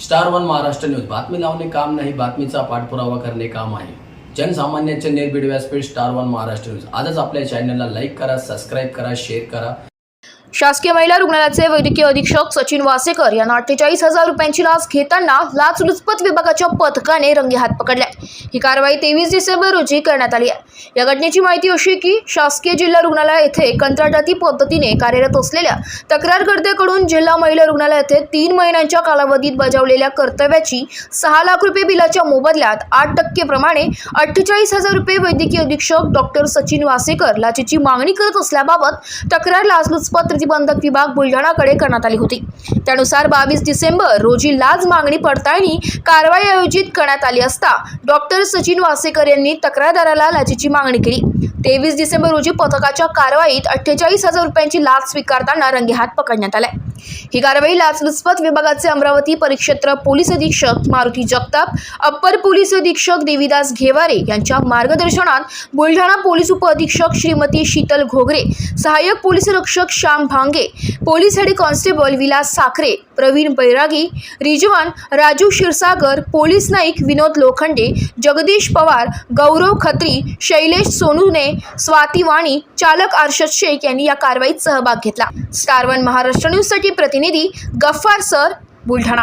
Star one Maharashtra news बातमी लावणे काम नाही बातमीचा पाठपुरावा करणे काम आहे. जनसामान्यांचे निर्भीड व्यासपीठ स्टार वन महाराष्ट्र न्यूज आजच आपल्या चॅनलला लाईक करा सबस्क्राईब करा शेअर करा. शासकीय महिला रुग्णालयाचे वैद्यकीय अधीक्षक सचिन वासेकर यांना अठ्ठेचाळीस हजार रुपयांची लाच घेताना लाचलुचपत विभागाच्या पथकाने रंगेहात पकडलाय. ही कारवाई तेवीस डिसेंबर रोजी करण्यात आली आहे. या घटनेची माहिती अशी की शासकीय जिल्हा रुग्णालय येथे कंत्राटाती पद्धतीने कार्यरत असलेल्या तक्रारकर्त्याकडून जिल्हा महिला रुग्णालय येथे तीन महिन्यांच्या कालावधीत बजावलेल्या कर्तव्याची सहा लाख रुपये बिलाच्या मोबदल्यात आठ टक्केप्रमाणे अठ्ठेचाळीस हजार रुपये वैद्यकीय अधीक्षक डॉक्टर सचिन वासेकर लाचेची मागणी करत असल्याबाबत तक्रार लाचलुचपत प्रतिबंधक विभाग बुलढाणाकडे करण्यात आली होती. त्यानुसार बावीस डिसेंबर रोजी लाच मागणी पडताळणी कारवाई आयोजित करण्यात आली असता डॉक्टर सचिन वासेकर यांनी तक्रारदाराला लाचेची मागणी केली. तेवीस डिसेंबर रोजी पथकाच्या कारवाईत अठ्ठेचाळीस हजार रुपयांची लाच स्वीकारताना रंगेहात पकडण्यात आलाय ही कारवाई लाचलुचपत विभागाचे अमरावती परिक्षेत्र पोलीस अधीक्षक मारुती जगताप अप्पर पोलीस अधीक्षक देवीदास घेवारे यांच्या मार्गदर्शनात बुलढाणा पोलीस उपअधीक्षक श्रीमती शीतल घोगरे सहाय्यक पोलीस रक्षक Shyam Bhange police head constable Vilas Sakhare Pravin Bairagi Rizwan Raju Kshirsagar police Naik Vinod Lokhande Jagdish Pawar Gaurav Khatri Shailesh Sonune Swati Wani चालक अर्षद शेख यांनी या कारवाईत सहभाग घेतला. स्टार वन महाराष्ट्र न्यूजसाठी प्रतिनिधी गफ्फार सर बुलढाणा.